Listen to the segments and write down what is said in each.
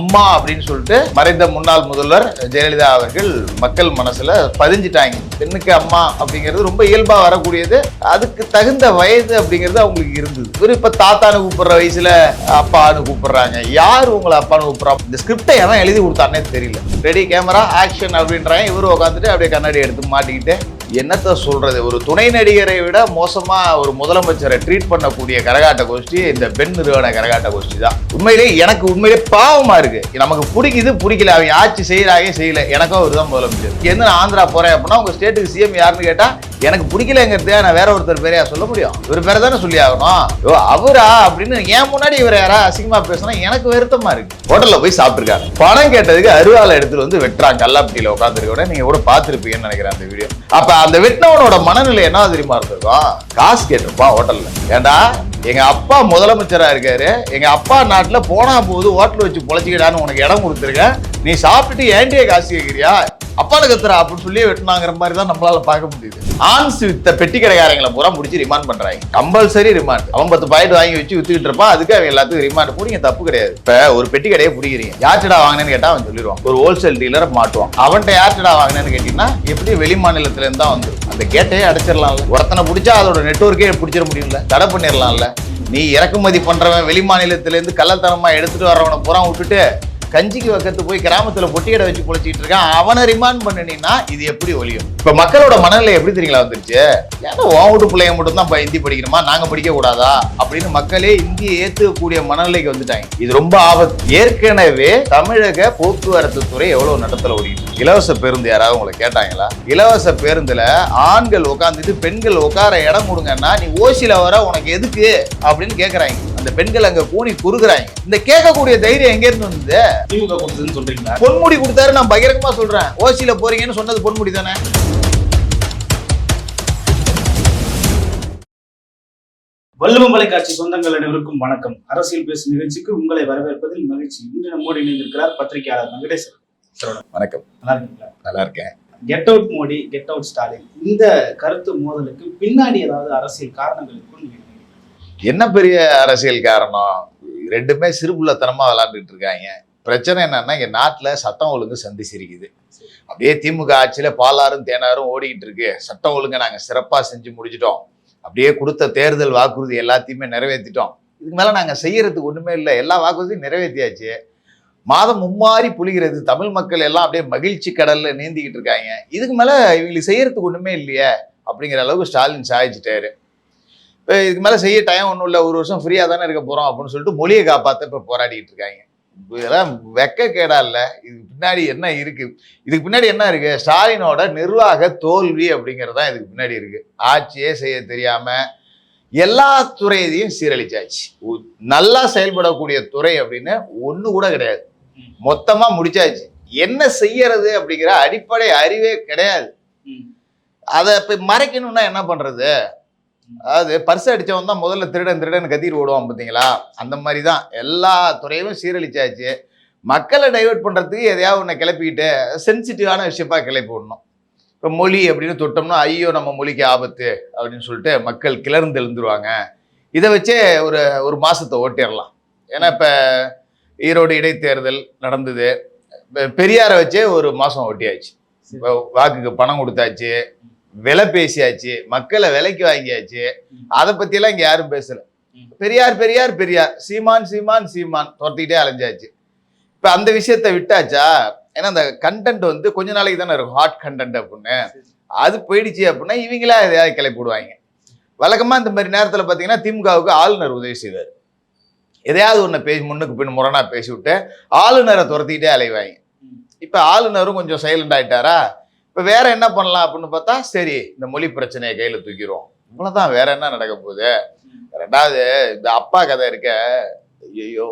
அம்மா அப்படின்னு சொல்லிட்டு மறைந்த முன்னாள் முதல்வர் ஜெயலலிதா அவர்கள் மக்கள் மனசுல பதிஞ்சிட்டாங்க. பெண்ணுக்கு அம்மா அப்படிங்கிறது ரொம்ப இயல்பா வரக்கூடியது. அதுக்கு தகுந்த வயது அப்படிங்கிறது அவங்களுக்கு இருந்தது. இவர் இப்ப தாத்தானு கூப்பிடுற வயசுல அப்பான்னு கூப்பிடுறாங்க. யார் உங்களை அப்பான்னு கூப்பிடுறா? இந்த ஸ்கிரிப்டை எவன் எழுதி கொடுத்தானே தெரியல. ரெடி கேமரா ஆக்ஷன் அப்படின்றாங்க. இவரு உட்காந்துட்டு அப்படியே கண்ணாடி எடுத்து மாட்டிக்கிட்டு என்னத்தை சொல்றது? ஒரு துணை நடிகரை விட மோசமா ஒரு முதலமைச்சரை ட்ரீட் பண்ணக்கூடிய கரகாட்ட கோஷ்டி இந்த பெண் நிறுவன கரகாட்ட கோஷ்டி தான். உண்மையிலே எனக்கு உண்மையிலே பாவமா இருக்கு. நமக்கு பிடிக்குது பிடிக்கல. அவங்க ஆட்சி செய்யறாங்க செய்யல. எனக்கும் அவர் தான் முதலமைச்சர். இங்க நான் ஆந்திரா போறேன் அப்படின்னா உங்க ஸ்டேட்டுக்கு சிஎம் யாருன்னு கேட்டா எனக்கு பிடிக்கலங்கிறதே நான் வேற ஒருத்தர் பேரையா சொல்ல முடியும்? இவர் பேரை தானே சொல்லி ஆகணும்? ஓ அவரா அப்படின்னு ஏன் முன்னாடி இவர் யாரா அசிங்கமா பேசினா எனக்கு வருத்தமா இருக்கு. ஹோட்டல்ல போய் சாப்பிட்டுருக்காங்க பணம் கேட்டதுக்கு அருவாலை எடுத்துட்டு வந்து வெட்டுறாங்க. கல்லாப்பட்டியில உட்காந்துருக்க நீங்க கூட பார்த்திருப்பீங்கன்னு நினைக்கிறேன் அந்த வீடியோ அப்ப அந்த வெட்டினவனோட மனநிலை என்ன தெரியுமா இருந்திருக்கும் காசு கேட்டிருப்பான் ஹோட்டல்ல. ஏண்டா எங்க அப்பா முதலமைச்சரா இருக்காரு. எங்க அப்பா நாட்டுல போனா போது ஹோட்டல் வச்சு பொழைச்சிக்கிடான்னு உனக்கு இடம் கொடுத்துருக்கேன். நீ சாப்பிட்டுட்டு ஏன்டியே காசு கேட்கிறியா அப்பால கத்துறா அப்படின்னு சொல்லி வெட்டினாங்கிற மாதிரி தான் நம்மளால பார்க்க முடியுது. ஆன்ஸ் வித்த பெட்டி கடைக்காரங்களை பூரா முடிச்சு ரிமாண்ட் பண்றாங்க. கம்பல்சரி ரிமாண்ட் அவன் பத்து பாயிண்ட் வாங்கி வச்சு வித்துக்கிட்டு இருப்பான். அதுக்கு அவன் எல்லாத்துக்கும் ரிமாண்ட் பிடிங்க தப்பு கிடையாது. இப்ப ஒரு பெட்டி கடையை பிடிக்கிறீங்க. யார்ட்டடா வாங்கினேன்னு கேட்டா அவன் சொல்லிடுவான். ஒரு ஹோல்சேல் டீலரை மாட்டுவான். அவன்கிட்ட யார்ட்டடா வாங்கினேன்னு கேட்டீங்கன்னா எப்படி வெளி மாநிலத்துல இருந்து தான் வந்து. அந்த கேட்டையே அடைச்சிடலாம்ல. ஒருத்தனை பிடிச்சா அதோட நெட்ஒர்க்கே பிடிச்சிட முடியும்ல. தடை பண்ணிடலாம்ல. நீ இறக்குமதி பண்றவன் வெளி மாநிலத்திலேருந்து கள்ளத்தனமா எடுத்துட்டு வர்றவனை பூரா விட்டுட்டு கஞ்சிக்கு பக்கத்து போய் கிராமத்துல பொட்டியடை வச்சு பொழைச்சிட்டு இருக்கான். அவனை ரிமாண்ட் பண்ணினீங்கன்னா இது எப்படி ஒழியும்? இப்ப மக்களோட மனநிலை எப்படி தெரியுங்களா வந்துருச்சு? ஏன்னா உன் வீட்டு பிள்ளைங்க மட்டும் தான் ஹிந்தி படிக்கணுமா? நாங்க படிக்க கூடாதா அப்படின்னு மக்களே இந்தியை ஏத்துக்கக்கூடிய மனநிலைக்கு வந்துட்டாங்க. இது ரொம்ப ஆபத்து. ஏற்கனவே தமிழக போக்குவரத்து துறை எவ்வளவு நடத்தல ஓடிட்டு இலவச பேருந்து யாராவது உங்களை கேட்டாங்களா? இலவச பேருந்துல ஆண்கள் உட்காந்துட்டு பெண்கள் உட்கார இடம் கொடுங்கன்னா நீ ஓசில வர உனக்கு எதுக்கு? அப்படின்னு கேக்குறாங்க. அந்த பெண்கள் அங்க கூணி குறுகுறாங்க. இந்த கேட்கக்கூடிய தைரியம் எங்க இருந்து வந்தது? திமுக கொடுத்ததுன்னு சொல்றீங்களா? பொன்முடி கொடுத்தாரு நான் பகிரங்கமா சொல்றேன். ஓசியில போறீங்கன்னு சொன்னது பொன்முடி தானே? வள்ளுவம் தொலைக்காட்சி சொந்தங்கள் அனைவருக்கும் வணக்கம். அரசியல் பேசும் நிகழ்ச்சிக்கு உங்களை வரவேற்பதில் மகிழ்ச்சி. இன்று நம்மோடு இணைந்திருக்கிறார் பத்திரிகையாளர் வெங்கடேசன். சார் வணக்கம். நல்லா இருக்கீங்களா? நல்லா இருக்கேன். Get out Modi. Get out Stalin இந்த கருத்து மோதலுக்கு பின்னாடி ஏதாவது அரசியல் காரணங்கள் இருக்கும்? என்ன பெரிய அரசியல் காரணம்? ரெண்டுமே சிறுபுள்ளத்தனமாக விளாண்டுட்டு இருக்காங்க. பிரச்சனை என்னன்னா இங்கே நாட்டில் சட்டம் ஒழுங்கு சந்தி சிரிக்குது. அப்படியே திமுக ஆட்சியில் பாலாரும் தேனாரும் ஓடிக்கிட்டு இருக்கு. சட்டம் ஒழுங்கை நாங்கள் சிறப்பாக செஞ்சு முடிச்சிட்டோம். அப்படியே கொடுத்த தேர்தல் வாக்குறுதி எல்லாத்தையுமே நிறைவேற்றிட்டோம் இதுக்கு மேலே நாங்கள் செய்யறதுக்கு ஒன்றுமே இல்லை. எல்லா வாக்குறுதியும் நிறைவேற்றியாச்சு மாதம் மும்மாறி புளிகிறது தமிழ் மக்கள் எல்லாம் அப்படியே மகிழ்ச்சி கடலில் நீந்திக்கிட்டு இருக்காங்க. இதுக்கு மேலே இவங்களுக்கு செய்யறதுக்கு ஒன்றுமே இல்லையே அப்படிங்கிற அளவுக்கு ஸ்டாலின் சாதிச்சிட்டாரு. இதுக்கு மேலே செய்ய டைம் ஒன்றும் இல்லை. ஒரு வருஷம் ஃப்ரீயாக தானே இருக்க போகிறோம் அப்படின்னு சொல்லிட்டு மொழியை காப்பாற்ற இப்போ போராடிட்டு இருக்காங்க. இப்ப இதெல்லாம் வெக்க கேடா இல்லை. இதுக்கு பின்னாடி என்ன இருக்கு? இதுக்கு பின்னாடி என்ன இருக்கு? ஸ்டாலினோட நிர்வாக தோல்வி அப்படிங்கிறது தான் இதுக்கு பின்னாடி இருக்கு. ஆட்சியே செய்ய தெரியாம எல்லா துறையையும் சீரழிச்சாச்சு. நல்லா செயல்படக்கூடிய துறை அப்படின்னு ஒன்று கூட கிடையாது. மொத்தமா முடிச்சாச்சு. என்ன செய்யறது அப்படிங்கிற அடிப்படை அறிவே கிடையாது. அதை இப்போ மறைக்கணும்னா என்ன பண்றது? அதாவது பர்ஸ் அடிச்சவன் தான் முதல்ல திருடன் திருடன் கத்திட்டு ஓடுவான் பார்த்தீங்களா? அந்த மாதிரி தான் எல்லா துறையும் சீரழிச்சாச்சு. மக்களை டைவர்ட் பண்ணுறதுக்கு எதையாவது ஒன்று கிளப்பிக்கிட்டு சென்சிட்டிவான விஷயப்பா கிளப்பி விடணும். இப்போ மொழி அப்படின்னு தொட்டோம்னா ஐயோ நம்ம மொழிக்கு ஆபத்து அப்படின்னு சொல்லிட்டு மக்கள் கிளர்ந்து எழுந்துருவாங்க. இதை வச்சே ஒரு ஒரு மாசத்தை ஓட்டிடலாம். ஏன்னா இப்போ ஈரோடு இடைத்தேர்தல் நடந்தது. பெரியாரை வச்சே ஒரு மாதம் ஓட்டியாச்சு. இப்போ வாக்குக்கு பணம் கொடுத்தாச்சு. விலை பேசியாச்சு மக்களை விலைக்கு வாங்கியாச்சு. அதை பத்தியெல்லாம் இங்க யாரும் பேசல. பெரியார் பெரியார் பெரியார். சீமான் சீமான் சீமான். துரத்திக்கிட்டே அலைஞ்சாச்சு. இப்ப அந்த விஷயத்த விட்டாச்சா? ஏன்னா அந்த கண்டென்ட் வந்து கொஞ்ச நாளைக்கு தானே இருக்கும். ஹாட் கண்டென்ட் அப்படின்னு. அது போயிடுச்சு அப்படின்னா இவங்களா எதையாவது கிளப்பி விடுவாங்க வழக்கமா இந்த மாதிரி நேரத்துல பாத்தீங்கன்னா திமுகவுக்கு ஆளுநர் உதவி செய்வார். எதையாவது ஒன்று பேசி முன்னுக்கு பின் முரணா பேசி விட்டு ஆளுநரை துரத்திக்கிட்டே அலைவாங்க. இப்ப ஆளுநரும் கொஞ்சம் சைலண்ட் ஆயிட்டாரா? இப்போ வேற என்ன பண்ணலாம் அப்படின்னு பார்த்தா சரி இந்த மொழி பிரச்சனையை கையில் தூக்கிடுவோம். இவ்வளோதான் வேற என்ன நடக்க போகுது? ரெண்டாவது இந்த அப்பா கதை இருக்க. ஐயோ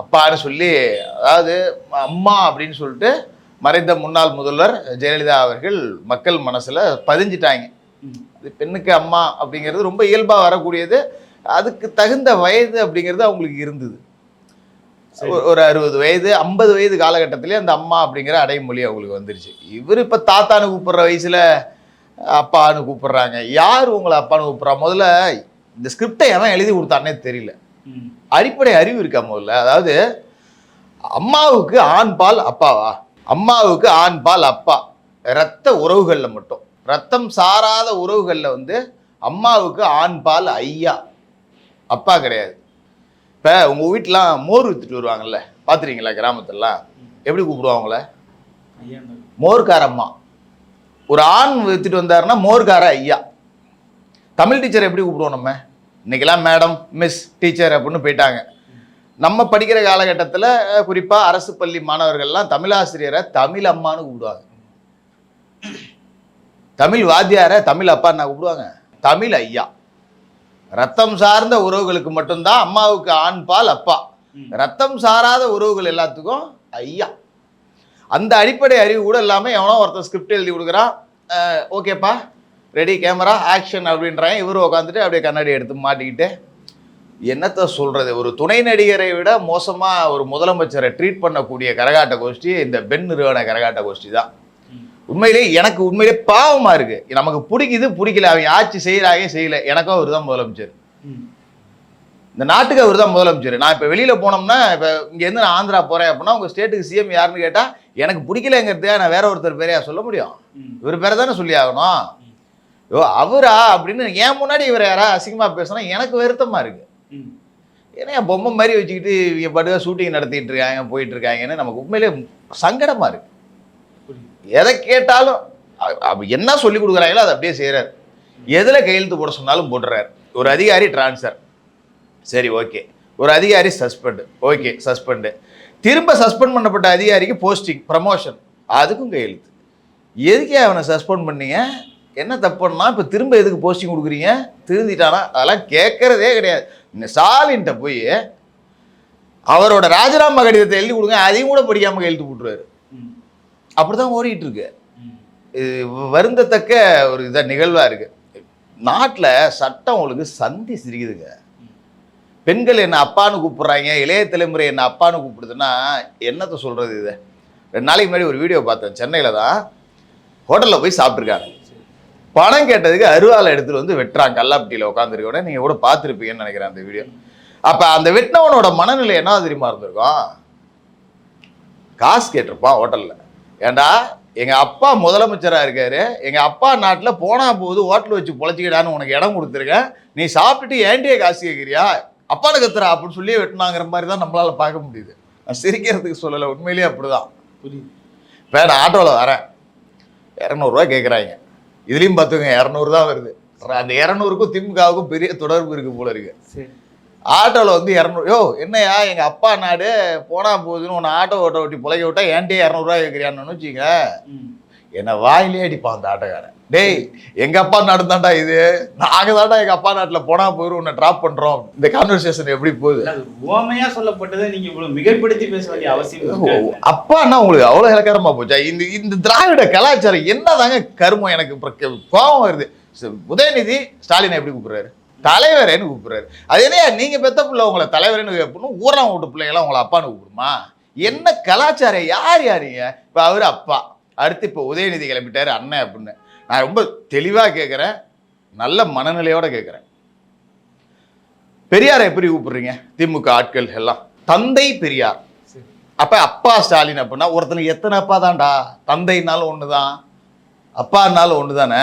அப்பான்னு சொல்லி அதாவது அம்மா அப்படின்னு சொல்லிட்டு மறைந்த முன்னாள் முதல்வர் ஜெயலலிதா அவர்கள் மக்கள் மனசில் பதிஞ்சிட்டாங்க. அது பெண்ணுக்கு அம்மா அப்படிங்கிறது ரொம்ப இயல்பாக வரக்கூடியது. அதுக்கு தகுந்த வயது அப்படிங்கிறது அவங்களுக்கு இருந்தது. ஒரு- அறுபது வயது ஐம்பது வயது காலகட்டத்திலே அந்த அம்மா அப்படிங்கிற அடைமொழி அவங்களுக்கு வந்துருச்சு. இவர் இப்ப தாத்தான்னு கூப்பிடுற வயசுல அப்பான்னு கூப்பிடுறாங்க. யார் உங்களை அப்பான்னு கூப்பிடுறா? முதல்ல இந்த ஸ்கிரிப்டை எவன் எழுதி கொடுத்தானே தெரியல. அடிப்படை அறிவு இருக்கா முதல்ல? அதாவது அம்மாவுக்கு ஆண் பால் அப்பாவா? அம்மாவுக்கு ஆண் பால் அப்பா. ரத்த உறவுகள்ல மட்டும். ரத்தம் சாராத உறவுகள்ல வந்து அம்மாவுக்கு ஆண் பால் ஐயா. அப்பா கிடையாது. இப்போ உங்க வீட்டிலாம் மோர் வித்துட்டு வருவாங்கல்ல? பார்த்துருக்கீங்களா கிராமத்துலலாம்? எப்படி கூப்பிடுவாங்கள மோர்கார அம்மா ஒரு ஆண் வித்துட்டு வந்தாருன்னா மோர்கார ஐயா. தமிழ் டீச்சர் எப்படி கூப்பிடுவோம் நம்ம? இன்னைக்கெல்லாம் மேடம் மிஸ் டீச்சர் அப்படின்னு போயிட்டாங்க. நம்ம படிக்கிற காலகட்டத்தில் குறிப்பாக அரசு பள்ளி மாணவர்கள்லாம் தமிழாசிரியரை தமிழ் அம்மான்னு கூப்பிடுவாங்க. தமிழ் வாத்தியாரை தமிழ் அப்பான்னு கூப்பிடுவாங்க. தமிழ் ஐயா. ரத்தம் சார்ந்த உறவுகளுக்கு மட்டும்தான் அம்மாவுக்கு ஆண் பால் அப்பா. ரத்தம் சாராத உறவுகள் எல்லாத்துக்கும் ஐயா. அந்த அடிப்படை அறிவு கூட இல்லாமல் எவனோ ஒருத்தன் ஸ்கிரிப்ட் எழுதி கொடுக்குறான். ஓகேப்பா ரெடி கேமரா ஆக்ஷன் அப்படின்றாங்க இவரு உட்காந்துட்டு அப்படியே கண்ணாடி எடுத்து மாட்டிக்கிட்டு என்னத்த சொல்றது? ஒரு துணை நடிகரை விட மோசமாக ஒரு முதலமைச்சரை ட்ரீட் பண்ணக்கூடிய கரகாட்ட கோஷ்டி இந்த பெண் நிறுவன கரகாட்ட கோஷ்டி தான். உண்மையிலே எனக்கு உண்மையிலே பாவமாக இருக்கு நமக்கு பிடிக்குது பிடிக்கல அவன் ஆட்சி செய்கிறாங்க செய்யல எனக்கும் அவர் தான் முதலமைச்சர். இந்த நாட்டுக்கு அவர் தான் முதலமைச்சர் நான் இப்போ வெளியில் போனோம்னா இப்போ இங்கேருந்து நான் ஆந்திரா போகிறேன் அப்படின்னா உங்கள் ஸ்டேட்டுக்கு சிஎம் யாருன்னு கேட்டால் எனக்கு பிடிக்கலங்கிறதுக்காக நான் வேற ஒருத்தர் பேரையா சொல்ல முடியும். இவர் பேரை தானே சொல்லி ஆகணும் ஓ அவரா அப்படின்னு ஏன் முன்னாடி இவர் யாரா அசிங்கமாக பேசுனா எனக்கு வருத்தமாக இருக்கு ம். ஏன்னா என் பொம்மை மாதிரி வச்சுக்கிட்டு இவங்க பாட்டுக்க ஷூட்டிங் நடத்திட்டு இருக்காங்க போயிட்டு இருக்காங்கன்னு நமக்கு உண்மையிலே சங்கடமாக இருக்கு புரியுது. எதை கேட்டாலும் என்ன சொல்லி கொடுக்குறாங்களோ அதை அப்படியே செய்கிறார் எதில் கையெழுத்து போட சொன்னாலும் போடுறாரு ஒரு அதிகாரி ட்ரான்ஸ்ஃபர் சரி ஓகே ஒரு அதிகாரி சஸ்பெண்டு ஓகே சஸ்பெண்டு திரும்ப சஸ்பெண்ட் பண்ணப்பட்ட அதிகாரிக்கு போஸ்டிங் ப்ரமோஷன் அதுக்கும் கையெழுத்து. எதுக்கே அவனை சஸ்பெண்ட் பண்ணீங்க? என்ன தப்புன்னா இப்போ திரும்ப எதுக்கு போஸ்டிங் கொடுக்குறீங்க? திருந்திட்டானா? அதெல்லாம் கேட்குறதே கிடையாது. இந்த ஸ்டாலின்ட்ட போய் அவரோட ராஜினாமா கடிதத்தை எழுதி கொடுங்க அதையும் கூட படிக்காமல் கையெழுத்து போட்டுருவாரு. அப்படி தான் ஓடிட்டு இருக்கு இது வருந்தத்தக்க ஒரு இதாக நிகழ்வாக இருக்கு. நாட்டில் சட்டம் உங்களுக்கு சந்தி சிரிக்குதுங்க. பெண்கள் என்ன அப்பான்னு கூப்பிட்றாங்க இளைய தலைமுறை என்ன அப்பான்னு கூப்பிடுதுன்னா என்னத்தை சொல்கிறது இது? ரெண்டு நாளைக்கு முன்னாடி ஒரு வீடியோ பார்த்தேன் சென்னையில் தான். ஹோட்டலில் போய் சாப்பிட்ருக்காங்க பணம் கேட்டதுக்கு அருவாளை எடுத்துகிட்டு வந்து வெட்டுறாங்க கல்லாப்பட்டியில் உட்காந்துருக்கோட நீங்கள் கூட பார்த்துருப்பீங்கன்னு நினைக்கிறேன் அந்த வீடியோ. அப்போ அந்த வெட்டினவனோட மனநிலை என்ன தெரியுமா இருந்திருக்கும்? காசு கேட்டிருப்பான் ஹோட்டலில். ஏண்டா எங்கள் அப்பா முதலமைச்சராக இருக்காரு. எங்கள் அப்பா நாட்டில் போனா போது ஹோட்டல் வச்சு பொழைச்சிக்கிடான்னு உனக்கு இடம் கொடுத்துருக்கேன். நீ சாப்பிட்டுட்டு ஏன்டியே காசு கேட்குறியா அப்பாட கத்துறா அப்படின்னு சொல்லி வெட்டினாங்கிற மாதிரி தான் நம்மளால் பார்க்க முடியுது. நான் சிரிக்கிறதுக்கு சொல்லலை உண்மையிலேயே அப்படிதான். புரியுது. இப்போ நான் ஆட்டோவில் வரேன். இரநூறுவா கேட்குறாங்க இதுலேயும் பார்த்துங்க இரநூறு தான் வருது. அந்த இரநூறுக்கும் திமுகவுக்கும் பெரிய தொடர்பு இருக்குது போல இருக்கு. சரி. ஆட்டோவில் வந்து இரநூறு யோ என்னையா எங்கள் அப்பா நாடு போனா போகுதுன்னு உன்னை ஆட்டோ ஓட்ட ஓட்டி புழைக்க விட்டா ஏன்டே இரநூறுவா கேட்குறியான்னு வச்சுங்க ம். என்னை வாயிலே அடிப்பான் அந்த ஆட்டோக்காரன். டேய் எங்க அப்பா நாடு தான்டா இது. நாங்க தான்டா எங்க அப்பா நாட்டுல போனா போயிரும் உன்னை டிராப் பண்றோம். இந்த கான்வர்சேஷன் எப்படி போகுது? உவமையா சொல்லப்பட்டதை நீங்க இவ்வளவு மிகைப்படுத்தி பேச வேண்டிய அவசியம். அப்பான்னா உங்களுக்கு அவ்வளவு இலக்காரமா போச்சா? இந்த இந்த திராவிட கலாச்சாரம் என்னதாங்க கருமம் எனக்கு? கோபம் வருது. உதயநிதி ஸ்டாலினை எப்படி கூப்பிடுறாரு? தலைவரேன்னு கூப்பிடுறாரு. அது என்னையா நீங்க பெத்த பிள்ளை உங்களை தலைவரேன்னு கூப்பிடணும் ஊரம் வீட்டு பிள்ளைங்களாம் உங்களை அப்பான்னு கூப்பிடுமா? என்ன கலாச்சாரம் யார் யாருங்க இப்போ அவர் அப்பா. அடுத்து இப்போ உதயநிதி கிளம்பிட்டாரு அண்ணன் அப்படின்னு. நான் ரொம்ப தெளிவா கேட்குறேன் நல்ல மனநிலையோட கேட்குறேன் பெரியாரை எப்படி கூப்பிடுறீங்க? திமுக ஆட்கள் எல்லாம். தந்தை பெரியார். அப்போ அப்ப அப்பா ஸ்டாலின் அப்படின்னா ஒருத்தனுக்கு எத்தனை அப்பா தான்டா? தந்தைனாலும் ஒன்று தான் அப்பானாலும் ஒன்று தானே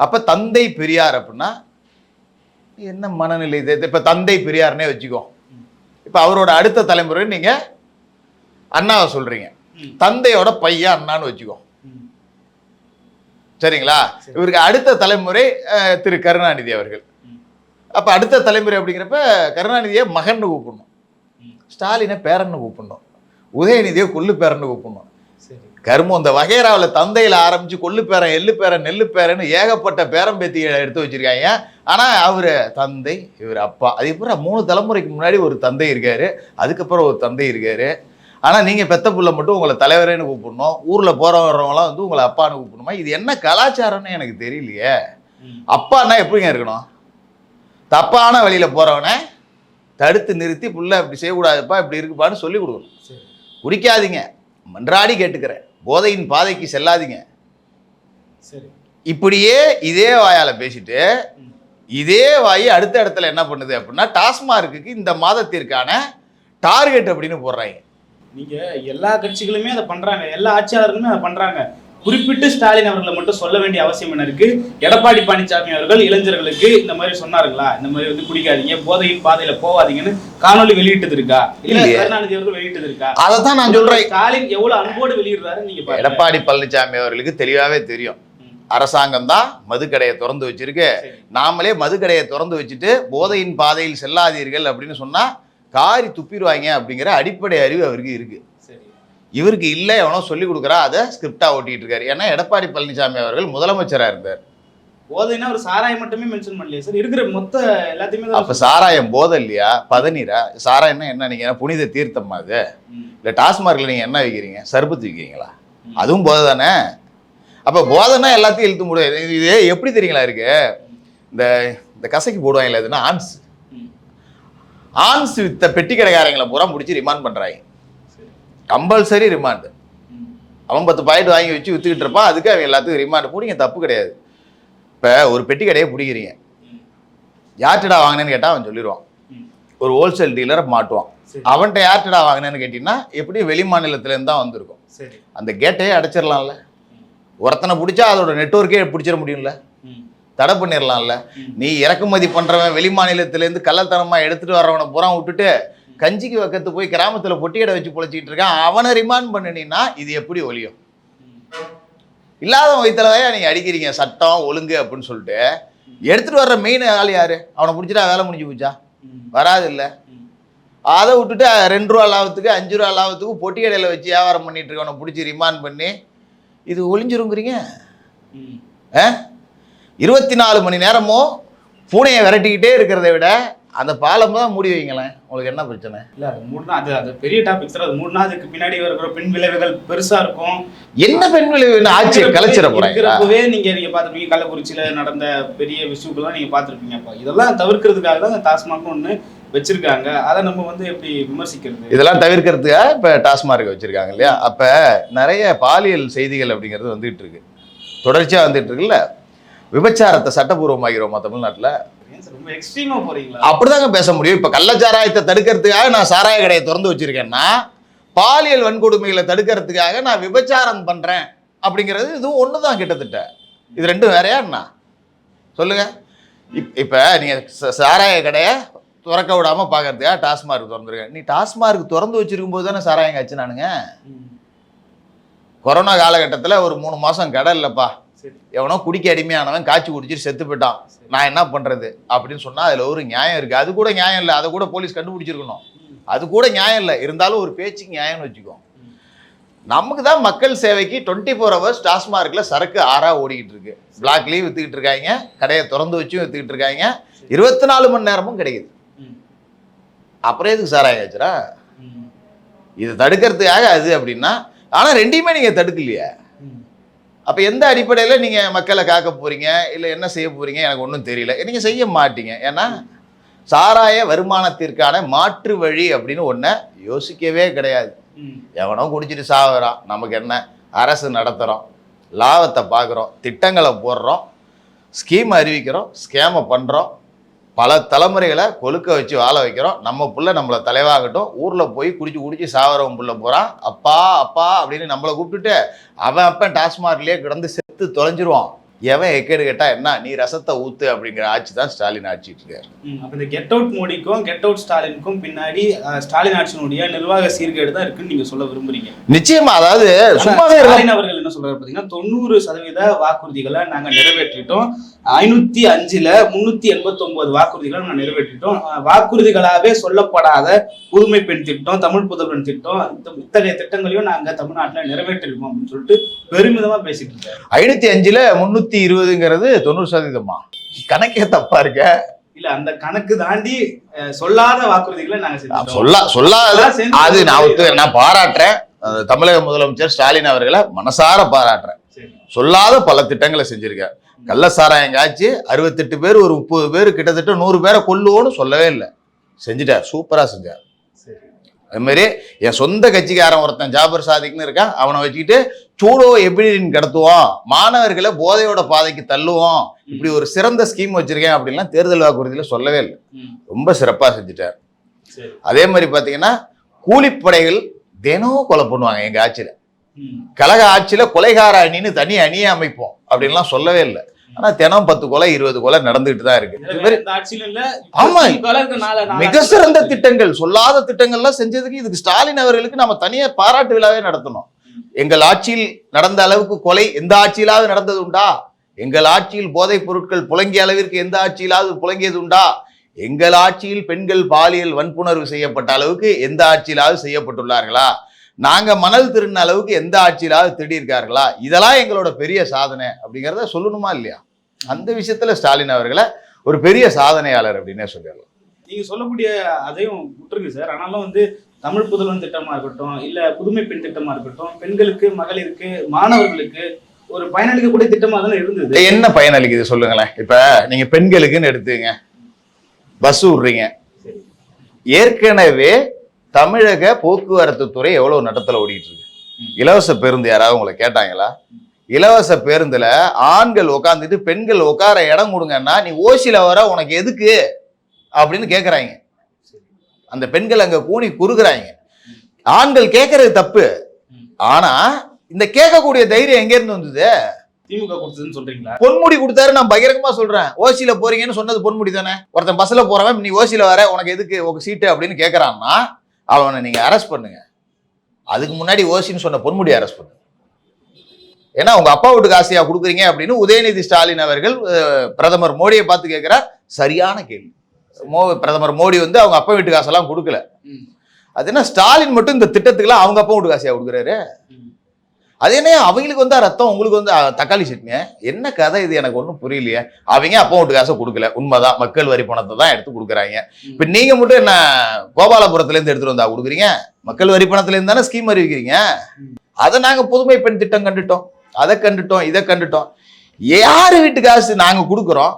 அப்போ தந்தை பெரியார் அப்படின்னா என்ன மனநிலை இது இப்போ தந்தை பெரியார்னே வச்சுக்கோ இப்போ அவரோட அடுத்த தலைமுறை நீங்கள் அண்ணாவை சொல்கிறீங்க. தந்தையோட பையன் அண்ணான்னு வச்சுக்கோ. சரிங்களா சரி. இவருக்கு அடுத்த தலைமுறை திரு கருணாநிதி அவர்கள். அப்போ அடுத்த தலைமுறை அப்படிங்கிறப்ப கருணாநிதியை மகன்னு கூப்பிடணும். ஸ்டாலினை பேரன்னு கூப்பிடணும் உதயநிதியை கொள்ளு பேரன்னு கூப்பிடணும் கருமம் இந்த வகைராவில் தந்தையில் ஆரம்பிச்சு கொள்ளு பேரன் எள்ளு பேரன் நெல்லு பேரன்னு ஏகப்பட்ட பேரம்பேத்திகளை எடுத்து வச்சிருக்காங்க. ஆனால் அவர் தந்தை இவர் அப்பா. அது இப்போ மூணு தலைமுறைக்கு முன்னாடி ஒரு தந்தை இருக்காரு. அதுக்கப்புறம் ஒரு தந்தை இருக்காரு. ஆனால் நீங்கள் பெத்த புள்ள மட்டும் உங்களை தலைவரேன்னு கூப்பிடணும். ஊரில் போகிற வர்றவங்களாம் வந்து உங்களை அப்பான்னு கூப்பிடணுமா? இது என்ன கலாச்சாரம்னு எனக்கு தெரியலையே. அப்பான்னா எப்படிங்க இருக்கணும்? தப்பான வழியில் போகிறவனை தடுத்து நிறுத்தி புள்ள இப்படி செய்யக்கூடாதுப்பா இப்படி இருக்குப்பான்னு சொல்லி கொடுக்கணும். குடிக்காதீங்க. மன்றாடி கேட்டுக்கிறேன். போதையின் பாதைக்கு செல்லாதீங்க. சரி. இப்படியே இதே வாயால பேசிட்டு. இதே வாய் அடுத்த இடத்துல என்ன பண்ணுது அப்படின்னா டாஸ்மார்க்குக்கு இந்த மாதத்திற்கான டார்கெட் அப்படின்னு போடுறாங்க. நீங்க எல்லா கட்சிகளுமே அதை பண்றாங்க. எல்லா ஆட்சியாளர்களுமே அதை பண்றாங்க. குறிப்பிட்டு ஸ்டாலின் அவர்களை மட்டும் சொல்ல வேண்டிய அவசியம் என்ன இருக்கு? எடப்பாடி பழனிசாமி அவர்கள் இளைஞர்களுக்கு இந்த மாதிரி சொன்னாருங்களா இந்த மாதிரி வந்து குடிக்காதீங்க போதையின் பாதையில போகாதீங்கன்னு காணொலி வெளியிட்டது இருக்கா? இல்ல. கருணாநிதி அவர்கள் வெளியிட்டது இருக்கா? அதைத்தான் நான் சொல்றேன். ஸ்டாலின் எவ்வளவு அன்போடு வெளியிடுறாரு நீங்க எடப்பாடி பழனிசாமி அவர்களுக்கு தெளிவாவே தெரியும். அரசாங்கம் தான் மதுக்கடையை திறந்து வச்சிருக்கு. சரி. நாமளே மதுக்கடையை திறந்து வச்சுட்டு போதையின் பாதையில் செல்லாதீர்கள் அப்படின்னு சொன்னா காரி துப்பிடுவாங்க அப்படிங்கிற அடிப்படை அறிவு அவருக்கு இருக்கு. சரி இவருக்கு இல்லை எவனோ சொல்லி கொடுக்குறா அதை ஸ்கிரிப்டா ஓட்டிட்டு இருக்காரு ஏன்னா எடப்பாடி பழனிசாமி அவர்கள் முதலமைச்சரா இருந்தார். போதைன்னா ஒரு சாராயம் மட்டுமே மென்ஷன் பண்ணலையே சார். இருக்கிற மொத்த எல்லாத்தையுமே அப்ப சாராயம் போதை இல்லையா பதநீரா? சாராயம்னா என்ன நீங்க என்ன புனித தீர்த்தமா அது. இல்ல டாஸ்மார்க்ல நீங்க என்ன வைக்கிறீங்க? சர்பத்து வைக்கிறீங்களா அதுவும் போதை தானே அப்ப போதைன்னா எல்லாத்தையும் இழுத்து முடியாது இது எப்படி தெரியுங்களா இருக்கு? இந்த இந்த கசைக்கு போடுவாங்கல்ல அதுன்னா ஆன்ஸ். ஆன்ஸ் வித்த பெட்டி கடைக்காரங்களை பூரா முடிச்சு ரிமாண்ட் பண்றாங்க. சரி கம்பல்சரி ரிமாண்ட். அவன் பத்து பாக்கெட் வாங்கி வச்சு வித்துக்கிட்டு இருப்பான் அதுக்கு அவன் எல்லாத்துக்கும் ரிமாண்ட் பிடிங்க தப்பு கிடையாது இப்போ ஒரு பெட்டி கடையை பிடிக்கிறீங்க. யார்கிட்டடா வாங்கினேன்னு கேட்டால் அவன் சொல்லிடுவான். ஒரு ஹோல்சேல் டீலரை மாட்டுவான் அவன்கிட்ட யார்கிட்டடா வாங்கினேன்னு கேட்டிங்கன்னா எப்படி வெளி மாநிலத்துலேருந்து தான் வந்திருக்கும் அந்த கேட்டையே அடைச்சிடலாம்ல ஒருத்தனை பிடிச்சா அதோட நெட்வொர்க்கே பிடிச்சிட முடியும்ல. தடை பண்ணிடலாம்ல. நீ இறக்குமதி பண்றவன் வெளி மாநிலத்திலேருந்து கள்ளத்தனமா எடுத்துட்டு வரவனை பூரா விட்டுட்டு கஞ்சிக்கு பக்கத்து போய் கிராமத்தில் பொட்டியடை வச்சு பொழைச்சிட்டு இருக்கான். அவனை ரிமாண்ட் பண்ணினீன்னா இது எப்படி ஒழியும்? இல்லாத இல்லாதவன் வயிற்றுலதான் நீங்கள் அடிக்கிறீங்க சட்டம் ஒழுங்கு அப்படின்னு சொல்லிட்டு. எடுத்துட்டு வர்ற மெயின் ஆள் யாரு? அவனை பிடிச்சிட்டா வேலை முடிஞ்சு போச்சா? வராது இல்லை. அதை விட்டுட்டு ரெண்டு ரூபா லாபத்துக்கு அஞ்சு ரூபா லாபத்துக்கு பொட்டியடையில வச்சு வியாபாரம் பண்ணிட்டு இருக்கவனை பிடிச்சி ரிமாண்ட் பண்ணி இது ஒளிஞ்சிருங்கிறீங்க. இருபத்தி நாலு மணி நேரமும் பூனையை விரட்டிக்கிட்டே இருக்கிறத விட அந்த பாலம் தான் மூடி வைங்களேன். உங்களுக்கு என்ன பிரச்சனை? இல்ல அது மூணுனா அது அது பெரிய டாபிக் சார் அது மூணுனா அதுக்கு பின்னாடி இருக்கிற பின் விளைவுகள் பெருசா இருக்கும். என்ன பெண் விளைவு? ஆட்சியை கலைச்சிட போறாங்க இருக்கிறப்பவே நீங்க நீங்க பாத்துருப்பீங்க கள்ளக்குறிச்சியில நடந்த பெரிய விஷயங்கள்லாம் நீங்க பாத்துருப்பீங்க அப்ப இதெல்லாம் தவிர்க்கிறதுக்காக தான் இந்த டாஸ்மாக் ஒண்ணு வச்சிருக்காங்க. அதை நம்ம வந்து எப்படி விமர்சிக்கிறது? இதெல்லாம் தவிர்க்கிறதுக்காக இப்போ டாஸ்மார்க் வச்சிருக்காங்க இல்லையா? அப்போ நிறைய பாலியல் செய்திகள் அப்படிங்கிறது வந்துகிட்டு இருக்கு. தொடர்ச்சியாக வந்துட்டு இருக்குல்ல? விபச்சாரத்தை சட்டபூர்வமாகிறோமா தமிழ்நாட்டில்? அப்படிதாங்க பேச முடியும். இப்போ கள்ளச்சாராயத்தை தடுக்கிறதுக்காக நான் சாராய கடையை திறந்து வச்சிருக்கேன்னா பாலியல் வன்கொடுமைகளை தடுக்கிறதுக்காக நான் விபச்சாரம் பண்றேன் அப்படிங்கிறது இதுவும் ஒன்று தான் கிட்டத்தட்ட. இது ரெண்டும் வேறையா என்ன சொல்லுங்க. இப் இப்போ நீங்கள் சாராய கடையை திறக்க விடாம பார்க்கறதுக்காக டாஸ்மார்க் திறந்துருக்கேன் நீ டாஸ்மார்க் திறந்து வச்சிருக்கும் போது தானே சாராயம் காய்ச்சி நானுங்க. கொரோனா காலகட்டத்தில் ஒரு மூணு மாதம் கடை இல்லைப்பா. எவனோ குடிக்க அடிமையானவன் காய்ச்சி குடிச்சிட்டு செத்து போயிட்டான். நான் என்ன பண்றது? அப்படின்னு சொன்னா அதுல ஒரு நியாயம் இருக்கு. அது கூட நியாயம் இல்லை. அதை கூட போலீஸ் கண்டுபிடிச்சிருக்கணும். அது கூட நியாயம் இல்லை. இருந்தாலும் ஒரு பேச்சுக்கு நியாயம்னு வச்சுக்கோ. நமக்கு தான் மக்கள் சேவைக்கு டுவெண்ட்டி ஃபோர் ஹவர்ஸ் டாஸ்மார்க்ல சரக்கு ஆறா ஓடிக்கிட்டு இருக்கு. பிளாக்லேயும் வித்துக்கிட்டு இருக்காங்க. கடையை திறந்து வச்சும் வித்துக்கிட்டு இருக்காங்க. இருபத்தி நாலு மணி நேரமும் கிடைக்குது. அப்புறம் எதுக்கு சாராயம் காய்ச்சரா ம். இது தடுக்கிறதுக்காக அது அப்படின்னா ஆனா ரெண்டையுமே நீங்க தடுக்கலையே. அப்ப எந்த அடிப்படையில நீங்க மக்களை காக்க போறீங்க? இல்ல என்ன செய்ய போறீங்க? எனக்கு ஒன்றும் தெரியல. நீங்க செய்ய மாட்டீங்க. ஏன்னா சாராய வருமானத்திற்கான மாற்று வழி அப்படின்னு ஒன்றை யோசிக்கவே கிடையாது. எவனோ குடிச்சிட்டு சாகுறான். நமக்கு என்ன? அரசு நடத்துகிறோம் லாபத்தை பார்க்குறோம். திட்டங்களை போடுறோம். ஸ்கீம் அறிவிக்கிறோம். ஸ்கேமை பண்ணுறோம் பல தலைமுறைகளை கொலுக்க வச்சு வாழ வைக்கிறோம். நம்ம புள்ள நம்மளை தலைவாகட்டும். ஊரில் போய் குடிச்சு குடிச்சு சாவரவன் புள்ள போகிறான் அப்பா அப்பா அப்படின்னு நம்மளை கூப்பிட்டுட்டு அவன் அப்பன் டாஸ்மார்க்லேயே கிடந்து செத்து தொலைஞ்சிருவான். எவன் எக்கேடு கேட்டா என்ன நீ ரசத்தை ஊத்து அப்படிங்கிற ஆட்சி தான் ஸ்டாலின் ஆட்சிட்டு இருக்காரு. அப்ப இந்த கெட் அவுட் மோடிக்கும் கெட் அவுட் ஸ்டாலினுக்கும் பின்னாடி ஸ்டாலின் ஆட்சியினுடைய நிர்வாக சீர்கேடு தான் இருக்குன்னு நீங்க சொல்ல விரும்புறீங்க. நிச்சயமா அதாவது சும்மாவே அவர்கள் என்ன சொல்றாரு பாத்தீங்கன்னா தொண்ணூறு சதவீத வாக்குறுதிகளை நாங்க நிறைவேற்றிட்டோம். ஐநூத்தி அஞ்சுல முன்னூத்தி எண்பத்தி ஒன்பது வாக்குறுதிகளை நாங்க நிறைவேற்றிட்டோம். அஹ், வாக்குறுதிகளாவே சொல்லப்படாத புதுமை பெண் திட்டம் தமிழ் புதல்வன் திட்டம் இத்தகைய திட்டங்களையும் நாங்க தமிழ்நாட்டுல நிறைவேற்றிருக்கோம் அப்படின்னு சொல்லிட்டு பெருமிதமா பேசிட்டு இருக்காரு. ஐநூத்தி அஞ்சுல முன்னூத்தி இருபதுங்கிறது தொண்ணூறு சதவீதமா? கணக்கே தப்பா இருக்க. இல்ல அந்த கணக்கு தாண்டி சொல்லாத வாக்குறுதிகளை நாங்க சொல்ல சொல்லாத அது நான் நான் பாராட்டுறேன். தமிழக முதலமைச்சர் ஸ்டாலின் அவர்களை மனசார பாராட்டுறேன். சொல்லாத பல திட்டங்களை செஞ்சிருக்கார் கள்ள சாராயம் காய்ச்சி அறுபத்தெட்டு பேர் ஒரு முப்பது பேர் கிட்டத்தட்ட நூறு பேரை கொல்லுவோன்னு சொல்லவே இல்லை. செஞ்சுட்டார். சூப்பரா செஞ்சார். சரி அது மாதிரி என் சொந்த கட்சிக்காரன் ஒருத்தன் ஜாபர் சாதிக்னு இருக்கான். அவனை வச்சுக்கிட்டு சூடோ எப்படின்னு கடத்துவோம் மாணவர்களை போதையோட பாதைக்கு தள்ளுவோம் இப்படி ஒரு சிறந்த ஸ்கீம் வச்சிருக்கேன் அப்படின்லாம் தேர்தல் வாக்குறுதியில சொல்லவே இல்லை. ரொம்ப சிறப்பா செஞ்சுட்டார். அதே மாதிரி பார்த்தீங்கன்னா கூலிப்படைகள் தினம் கொலை பண்ணுவாங்க எங்க ஆட்சியில. கழக ஆட்சியில கொலைகார அணின்னு தனி அணியே அமைப்போம் அப்படின்லாம் சொல்லவே இல்லை. ஆனா தினம் பத்து கொலை இருபது கொலை நடந்துகிட்டு தான் இருக்கு. ஆமா. மிக சிறந்த. திட்டங்கள் சொல்லாத திட்டங்கள்லாம் செஞ்சதுக்கு இதுக்கு ஸ்டாலின் அவர்களுக்கு நம்ம தனியா பாராட்டு விழாவே நடத்தணும். எங்கள் ஆட்சியில் நடந்த அளவுக்கு கொலை எந்த ஆட்சியிலாவது நடந்தது உண்டா? எங்கள் ஆட்சியில் போதைப் பொருட்கள் புழங்கிய அளவிற்கு எந்த ஆட்சியிலாவது புழங்கியது உண்டா? எங்கள் ஆட்சியில் பெண்கள் பாலியல் வன்புணர்வு செய்யப்பட்ட அளவுக்கு எந்த ஆட்சியிலாவது செய்யப்பட்டுள்ளார்களா? நாங்க மணல் திருடின அளவுக்கு எந்த ஆட்சியிலாவது திருடியிருக்கார்களா? இதெல்லாம் எங்களோட பெரிய சாதனை அப்படிங்கிறத சொல்லணுமா இல்லையா? அந்த விஷயத்துல ஸ்டாலின் அவர்களை ஒரு பெரிய சாதனையாளர் அப்படின்னே சொல்லிடலாம். நீங்க சொல்லக்கூடிய அதையும் விட்டுருங்க சார். ஆனாலும் வந்து தமிழ் புதல்வன் திட்டமா இருக்கட்டும் இல்ல புதுமை பெண் திட்டமா இருக்கட்டும் பெண்களுக்கு மகளிருக்கு மாணவர்களுக்கு ஒரு பயனளிக்கக்கூடிய திட்டமா தானே இருந்தது. என்ன பயனளிக்குது சொல்லுங்களேன். இப்ப நீங்க பெண்களுக்குன்னு எடுத்துங்க பஸ் விடுறீங்க. ஏற்கனவே தமிழக போக்குவரத்து துறை எவ்வளவு நடத்தல ஓடிட்டு இருக்கு இலவச பேருந்து யாராவது உங்களை கேட்டாங்களா? இலவச பேருந்துல ஆண்கள் உட்காந்துட்டு பெண்கள் உட்கார இடம் கொடுங்கன்னா நீ ஓசில வர உனக்கு எதுக்கு? அப்படின்னு கேக்குறாங்க. அந்த பெண்கள் அங்க கூனி குறுகுறாங்க. ஆண்கள் கேட்கறது தப்பு. ஆனா இந்த கேட்கக்கூடிய தைரியம் எங்க இருந்து வந்தது? திமுக கொடுத்ததுன்னு சொல்றீங்களா? பொன்முடி கொடுத்தாரு நான் பகிரங்கமா சொல்றேன். ஓசியில போறீங்கன்னு சொன்னது பொன்முடி தானே? ஒருத்தன் பஸ்ல போறவன் நீ ஓசியில வர உனக்கு எதுக்கு? உங்க சீட்டு அப்படின்னு கேக்குறான்னா அவனை நீங்க அரெஸ்ட் பண்ணுங்க. அதுக்கு முன்னாடி ஓசின்னு சொன்ன பொன்முடி அரெஸ்ட் பண்ணுங்க. ஏன்னா உங்க அப்பா வீட்டுக்கு ஆசையா கொடுக்குறீங்க அப்படின்னு உதயநிதி ஸ்டாலின் அவர்கள் பிரதமர் மோடியை பார்த்து கேட்கிறார். சரியான கேள்வி. மோ பிரதமர் மோடி வந்து அவங்க அப்பா வீட்டு காசெல்லாம் கொடுக்கல. அது என்ன ஸ்டாலின் மட்டும் இந்த திட்டத்துக்குலாம் அவங்க அப்பா வீட்டு காசையா கொடுக்குறாரு. அது அவங்களுக்கு வந்தா ரத்தம் உங்களுக்கு வந்து தக்காளி சட்னி என்ன கதை இது? எனக்கு ஒன்றும் புரியலையே. அவங்க அப்பா வீட்டு காசை கொடுக்கல. உண்மைதான். மக்கள் வரி பணத்தை தான் எடுத்து கொடுக்குறாங்க. இப்போ நீங்க மட்டும் என்ன கோபாலபுரத்துல இருந்து எடுத்துட்டு வந்தா கொடுக்குறீங்க? மக்கள் வரி பணத்துல இருந்து தானே ஸ்கீம் அறிவிக்கிறீங்க? அதை நாங்க புதுமை பெண் திட்டம் கண்டுட்டோம். அதை கண்டுட்டோம் இதை கண்டுட்டோம். யாரு வீட்டு காசு நாங்க கொடுக்குறோம்?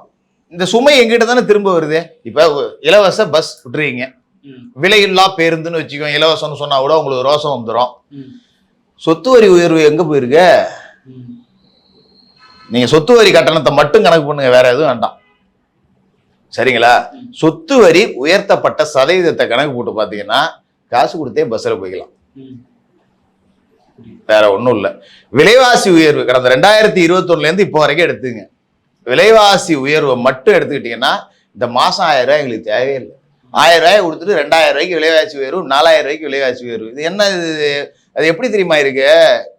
இந்த சுமை எங்கிட்ட தானே திரும்ப வருது? இப்ப இலவச பஸ் விட்டுறீங்க. விலையில்லா பேருந்துன்னு வச்சுக்கோ இலவசம்னு சொன்னா கூட உங்களுக்கு ரோசம் வந்துடும். சொத்து வரி உயர்வு எங்க போயிருக்க? நீங்க சொத்து வரி கட்டணத்தை மட்டும் கணக்கு பண்ணுங்க வேற எதுவும் வேண்டாம். சரிங்களா? சொத்து வரி உயர்த்தப்பட்ட சதவீதத்தை கணக்கு போட்டு பார்த்தீங்கன்னா காசு கொடுத்தே பஸ்ஸில் போய்க்கலாம். வேற ஒன்றும் இல்லை. விலைவாசி உயர்வு கடந்த ரெண்டாயிரத்தி இருபத்தொன்னுலேருந்து இப்போ வரைக்கும் எடுத்துங்க. விலைவாசி உயர்வை மட்டும் எடுத்துக்கிட்டீங்கன்னா இந்த மாதம் ஆயிரம் ரூபாய் எங்களுக்கு தேவையில்லை ஆயிரம் ரூபாய் கொடுத்துட்டு ரெண்டாயிரம் ரூபாய்க்கு விலைவாசி உயர்வு நாலாயிரம் ரூபாய்க்கு விலைவாசி உயர்வு. இது என்ன இது? அது எப்படி தெரியுமா இருக்கு?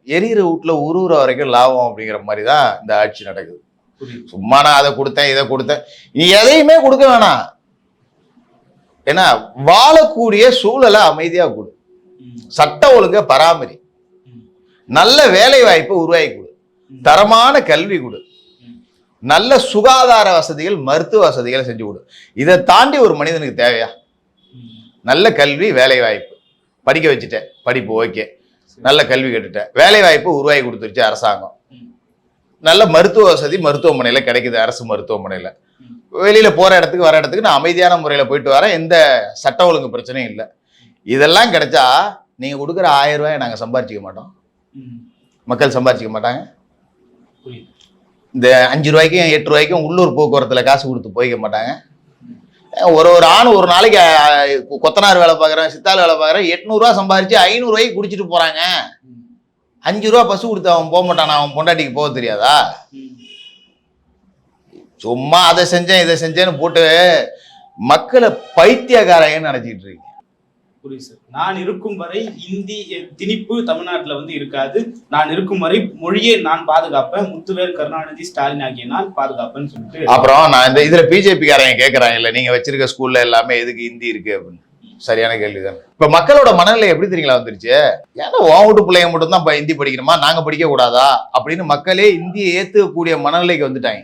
எரியிற வீட்டில் உருவுற வரைக்கும் லாபம் அப்படிங்கிற மாதிரி தான் இந்த ஆட்சி நடக்குது. சும்மா நான் அதை கொடுத்தேன் இதை கொடுத்தேன். நீ எதையுமே கொடுக்க வேணாம். ஏன்னா வாழக்கூடிய சூழலை அமைதியா கொடு. சட்ட ஒழுங்க பராமரி. நல்ல வேலை வாய்ப்பை உருவாக்கி கொடு. தரமான கல்வி கொடு. நல்ல சுகாதார வசதிகள் மருத்துவ வசதிகளை செஞ்சு கொடு. இதை தாண்டி ஒரு மனிதனுக்கு தேவையா. நல்ல கல்வி வேலை வாய்ப்பு படிக்க வச்சுட்டேன். படிப்பு ஓகே. நல்ல கல்வி கட்டுட்டேன் வேலை வாய்ப்பு உருவாக்கி கொடுத்துருச்சு அரசாங்கம். நல்ல மருத்துவ வசதி மருத்துவமனையில கிடைக்குது அரசு மருத்துவமனையில. வெளியில போற இடத்துக்கு வர இடத்துக்கு நான் அமைதியான முறையில போயிட்டு வரேன் எந்த சட்ட ஒழுங்கு பிரச்சனையும் இல்லை இதெல்லாம் கிடைச்சா நீங்க கொடுக்குற ஆயிரம் ரூபாயை நாங்க சம்பாரிச்சிக்க மாட்டோம். மக்கள் சம்பாரிச்சிக்க மாட்டாங்க இந்த அஞ்சு ரூபாய்க்கும் எட்டு ரூபாய்க்கும் உள்ளூர் போக்குவரத்துல காசு கொடுத்து போய்க்க மாட்டாங்க ஒரு ஒரு ஆண் ஒரு நாளைக்கு கொத்தனார் வேலை பார்க்குறேன் சித்தாள் வேலை பார்க்குறேன் எட்நூறுரூவா சம்பாரிச்சு ஐநூறுரூவாய்க்கு குடிச்சிட்டு போறாங்க. அஞ்சு ரூபா பசு கொடுத்து அவன் போக மாட்டான்? அவன் பொண்டாட்டிக்கு போக தெரியாதா? சும்மா அதை செஞ்சேன் இதை செஞ்சேன்னு போட்டு மக்களை பைத்தியக்காரங்கன்னு நினச்சிக்கிட்டு இருக்கீங்க புரியுது சார். நான் இருக்கும் வரை இந்தி திணிப்பு தமிழ்நாட்டுல வந்து இருக்காது. நான் இருக்கும் வரை மொழியை நான் பாதுகாப்பேன். முத்துவேல் கருணாநிதி ஸ்டாலின் ஆகிய நான் பாதுகாப்பேன்னு சொல்லிட்டு. அப்புறம் நான் இந்த இதுல பிஜேபி காரங்க கேட்கறாங்க இல்ல நீங்க வச்சிருக்க ஸ்கூல்ல எல்லாமே எதுக்கு ஹிந்தி இருக்கு அப்படின்னு? சரியான கேள்விதான். இப்ப மக்களோட மனநிலை எப்படி தெரியுங்களா வந்துருச்சு? ஏன்னா வீட்டு பிள்ளைங்க மட்டும் தான் ஹிந்தி படிக்கணுமா? நாங்க படிக்க கூடாதா அப்படின்னு மக்களே இந்தியை ஏத்துக்கக்கூடிய மனநிலைக்கு வந்துட்டாங்க.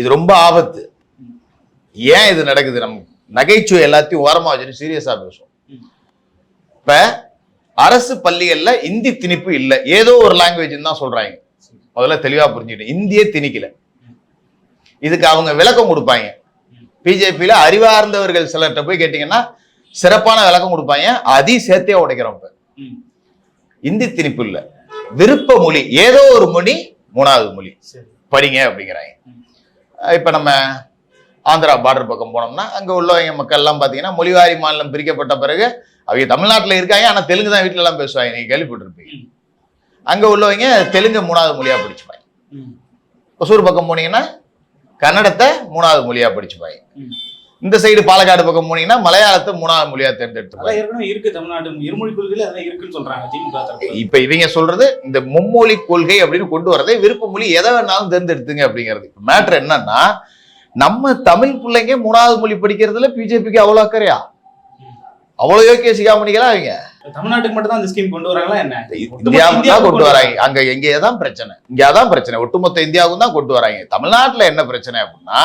இது ரொம்ப ஆபத்து. ஏன் இது நடக்குது? நம்ம நகைச்சுவை எல்லாத்தையும் ஓரமா வச்சுட்டு சீரியஸா பேசுவோம். இப்ப அரசு பள்ளிகள்ல இந்தி திணிப்பு இல்ல. ஏதோ ஒரு லாங்குவேஜ் தான் சொல்றாங்க. முதல்ல தெளிவா புரிஞ்சுக்கிட்டு இந்தியே திணிக்கல. இதுக்கு அவங்க விளக்கம் கொடுப்பாங்க. பிஜேபியில அறிவார்ந்தவர்கள் சிலர்கிட்ட போய் கேட்டீங்கன்னா சிறப்பான விளக்கம் கொடுப்பாங்க. அதையும் சேர்த்தே உடைக்கிறோம் இப்ப. இந்தி திணிப்பு இல்ல. விருப்ப மொழி ஏதோ ஒரு மொழி மூணாவது மொழி. படிங்க அப்படிங்கிறாங்க. இப்ப நம்ம ஆந்திரா பார்டர் பக்கம் போனோம்னா அங்க உள்ளவங்க மக்கள் எல்லாம் பாத்தீங்கன்னா மொழிவாரி மாநிலம் பிரிக்கப்பட்ட பிறகு அவங்க தமிழ்நாட்டுல இருக்காங்க ஆனா தெலுங்கு தான் வீட்டுல எல்லாம் பேசுவாங்க. நீங்க கேள்விப்பட்டிருப்பீங்க. அங்க உள்ளவங்க தெலுங்கு மூணாவது மொழியா படிச்சுப்பாங்க. ஒசூர் பக்கம் போனீங்கன்னா கன்னடத்தை மூணாவது மொழியா படிச்சுப்பாங்க. இந்த சைடு பாலக்காடு பக்கம் போனீங்கன்னா மலையாளத்தை மூணாவது மொழியா தேர்ந்தெடுத்துப்பாங்க. அதெல்லாம் ஏற்கனவே இருக்கு தமிழ்நாடு. இருமொழி கொள்கையில அதெல்லாம் இருக்குன்னு சொல்றாங்க திமுக தரப்பு இப்ப இவங்க சொல்றது இந்த மும்மொழி கொள்கை அப்படின்னு கொண்டு வரதை விருப்ப மொழி எதை வேணாலும் தேர்ந்தெடுத்துங்க அப்படிங்கிறது. மேட்ரு என்னன்னா நம்ம தமிழ் பிள்ளைங்க மூணாவது மொழி படிக்கிறதுல பிஜேபிக்கு அவ்வளவு அக்கறையா? அவ்வளவு யோக்கிய சிகாமணிகளா அவங்க? தமிழ்நாட்டுக்கு மட்டும் தான் அந்த ஸ்கீம் கொண்டு வராங்களா என்ன? இந்தியாவுக்கு தான் கொண்டு வராங்க. அங்க எங்கே தான் பிரச்சனை? இங்கே தான் பிரச்சனை. ஒட்டுமொத்த இந்தியாவுக்கும் தான் கொண்டு வராங்க. தமிழ்நாட்டுல என்ன பிரச்சனை அப்படின்னா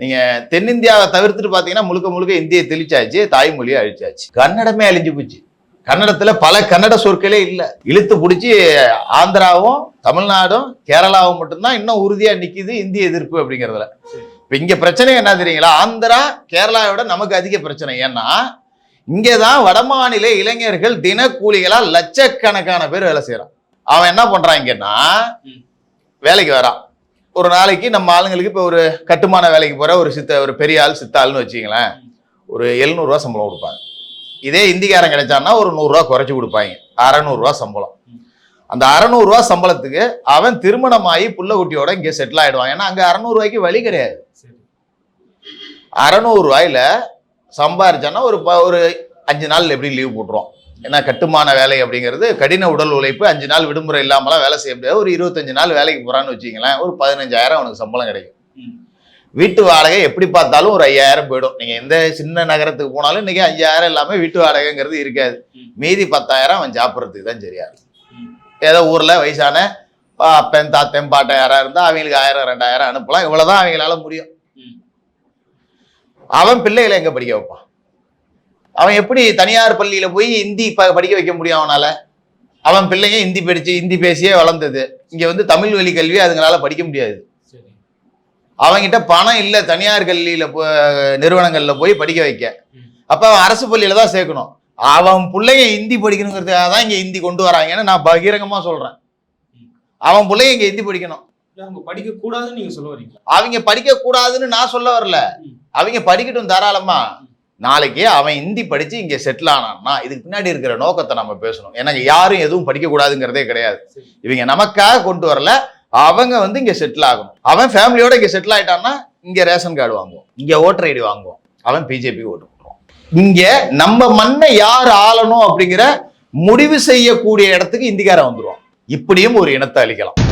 நீங்க தென்னிந்தியாவை தவிர்த்துட்டு பாத்தீங்கன்னா முழுக்க முழுக்க இந்தியை தெளிச்சாச்சு தாய்மொழியை அழிச்சாச்சு. கன்னடமே அழிஞ்சு போச்சு. கன்னடத்துல பல கன்னட சொற்களே இல்ல. இழுத்து பிடிச்சி ஆந்திராவும் தமிழ்நாடும் கேரளாவும் மட்டும்தான் இன்னும் உறுதியா நிக்குது இந்திய எதிர்ப்பு அப்படிங்கறதுல. இப்ப இங்க பிரச்சனை என்ன தெரியுங்களா? ஆந்திரா கேரளாவை விட நமக்கு அதிக பிரச்சனை. ஏன்னா இங்கதான் வடமாநில இளைஞர்கள் தினக்கூலிகளா லட்சக்கணக்கான பேர் வேலை செய்யறான். அவன் என்ன பண்றாங்கன்னா ம். வேலைக்கு வரான். ஒரு நாளைக்கு நம்ம ஆளுங்களுக்கு இப்போ ஒரு கட்டுமான வேலைக்கு போற ஒரு சித்த ஒரு பெரிய ஆள் சித்தாள்னு வச்சுங்களேன் ஒரு 700 ரூபாய் சம்பளம் கொடுப்பாங்க. இதே இந்திக்காரன் கிடைச்சான்னா ஒரு நூறுரூவா குறைச்சி கொடுப்பாங்க. அறநூறுவா சம்பளம். அந்த அறநூறுவா சம்பளத்துக்கு அவன் திருமணமாகி புள்ள குட்டியோட இங்கே செட்டில் ஆயிடுவான். ஏன்னா அங்கே அறநூறுவாய்க்கு வழி கிடையாது. அறநூறுவாயில சம்பாரிச்சான்னா ஒரு ப- ஒரு அஞ்சு நாள் எப்படி லீவ் போட்டுருவோம் ஏன்னா கட்டுமான வேலை அப்படிங்கிறது கடின உடல் உழைப்பு அஞ்சு நாள் விடுமுறை இல்லாமலாம் வேலை செய்ய முடியாது ஒரு இருபத்தஞ்சு நாள் வேலைக்கு போறான்னு வச்சுங்களேன் ஒரு பதினஞ்சாயிரம் அவனுக்கு சம்பளம் கிடைக்கும். வீட்டு வாடகை எப்படி பார்த்தாலும் ஒரு ஐயாயிரம் போயிடும் நீங்க எந்த சின்ன நகரத்துக்கு போனாலும் இன்னைக்கு அஞ்சாயிரம் இல்லாம வீட்டு வாடகைங்கிறது இருக்காது. மீதி பத்தாயிரம் அவன் சாப்பிட்றதுக்கு தான் சரியா இருக்கும். ஏதோ ஊர்ல வயசான அப்பன் தாத்தன் பாட்டன் யாரா இருந்தா அவங்களுக்கு ஆயிரம் ரெண்டாயிரம் அனுப்பலாம் இவ்வளவுதான் அவங்களால முடியும். அவன் பிள்ளைகளை எங்க படிக்க வைப்பான்? அவன் எப்படி தனியார் பள்ளியில போய் ஹிந்தி ப- படிக்க வைக்க முடியும் அவனால? அவன் பிள்ளைங்க ஹிந்தி படிச்சு ஹிந்தி பேசியே வளர்ந்தது. இங்க வந்து தமிழ் வழி கல்வி அதுங்களால படிக்க முடியாது. சரி. அவன்கிட்ட பணம் இல்ல தனியார் கல்வியில நிறுவனங்கள்ல போய் படிக்க வைக்க. அப்ப அவன் அரசு பள்ளியில தான் சேர்க்கணும். அவன் பிள்ளைங்க ஹிந்தி படிக்கணுங்கிறதுக்காக தான் இங்க ஹிந்தி கொண்டு வராங்கன்னு நான் பகிரங்கமா சொல்றேன். ம். அவன் பிள்ளைங்க இங்க ஹிந்தி படிக்கணும். அவங்க படிக்க கூடாதுன்னு நீங்க சொல்ல வரீங்களா? அவங்க படிக்க கூடாதுன்னு நான் சொல்ல வரல. அவங்க படிக்கட்டும் தாராளமா. நாளைக்கு அவன் ஹிந்தி படிச்சு இங்க செட்டில் ஆனான்னா இதுக்கு பின்னாடி இருக்கிற நோக்கத்தை நம்ம பேசணும். ஏன்னா யாரும் எதுவும் படிக்க கூடாதுங்கிறதே கிடையாது. இவங்க நமக்காக கொண்டு வரல. அவங்க வந்து இங்க செட்டில் ஆகணும். அவன் ஃபேமிலியோட இங்க செட்டில் ஆயிட்டான்னா இங்க ரேஷன் கார்டு வாங்குவோம். இங்க ஓட்டர் ஐடி வாங்குவோம். அவன் பிஜேபி ஓட்டு போடுவான். இங்க நம்ம மண்ணை யார் ஆளணும் அப்படிங்கிற முடிவு செய்யக்கூடிய இடத்துக்கு இந்திக்காரன் வந்துருவான். இப்படியும் ஒரு இனத்தை அழிக்கலாம்.